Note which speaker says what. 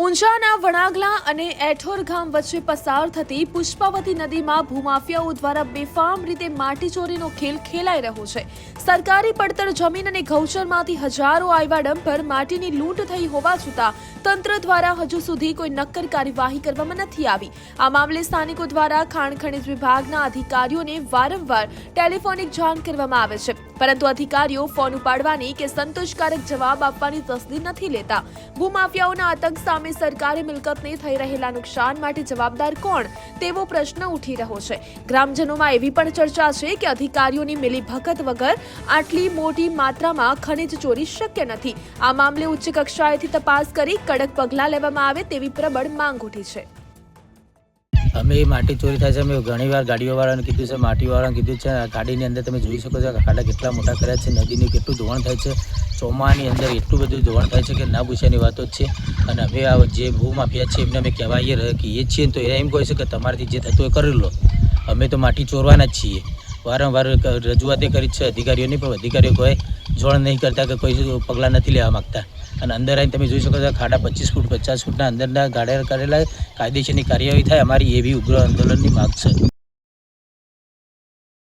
Speaker 1: ઊંઝાના વણાગલા અને એઠોર ગામ વચ્ચે પસાર થતી પુષ્પાવતી નદીમાં ભૂમાફિયાઓ દ્વારા બેફામ રીતે માટીચોરીનો ખેલ ખેલાઈ રહ્યો છે. સરકારી પડતર જમીન અને ગૌચરમાંથી હજારો આવ્યા ડમ્પર માટીની લૂંટ થઈ હોવા છતાં તંત્ર દ્વારા હજુ સુધી કોઈ નક્કર કાર્યવાહી કરવામાં નથી આવી. આ મામલે સ્થાનિકો દ્વારા ખાણ ખનિજ વિભાગના અધિકારીઓને વારંવાર ટેલિફોનિક જાણ કરવામાં આવે છે. પરંતુ અધિકારીઓ ફોન ઉપાડવાની કે સંતોષકારક જવાબ આપવાની તસદી નથી લેતા. ભૂમાફિયાઓના આતંક સામે સરકારી મિલકતને થઈ રહેલા નુકસાન માટે જવાબદાર કોણ? તેવો પ્રશ્ન ઉઠી રહ્યો છે. ગ્રામજનોમાં એવી પણ ચર્ચા છે કે અધિકારીઓની મિલીભગત વગર આટલી મોટી માત્રામાં ખનિજ ચોરી શક્ય નથી. આ મામલે ઉચ્ચ કક્ષાએથી તપાસ કરી કડક પગલાં લેવામાં આવે તેવી પ્રબળ માંગ ઉઠી છે.
Speaker 2: અમે એ માટી ચોરી થાય છે, અમે ઘણીવાર ગાડીઓવાળાને કીધું છે, માટીવાળાને કીધું છે ગાડીની અંદર તમે જોઈ શકો છો ખાડા કેટલા મોટા કર્યા છે, નદીનું કેટલું ધોવાણ થાય છે, ચોમાની અંદર એટલું બધું ધોવાણ થાય છે કે ના પૂછ્યાની વાતો છે. અને અમે આ જે ભૂમાફિયા છે, એમને અમે કહેવાઈએ કહીએ છીએ તો એ એમ કહે છે કે તમારાથી જે થતું એ કરી લો. અમે તો માટી ચોરવાના જ છીએ. વારંવાર રજૂઆતે કરી છે અધિકારીઓની પણ અધિકારીઓ કોઈ જોણ નહીં કરતા કે કોઈ પગલાં નથી લેવા માગતા. અને અંદર આવીને તમે જોઈ શકો છો ખાડા પચીસ ફૂટ, પચાસ ફૂટના અંદરના ગાડા કરેલા કાયદેસરની કાર્યવાહી થાય. અમારી એવી ઉગ્ર આંદોલનની માગ છે.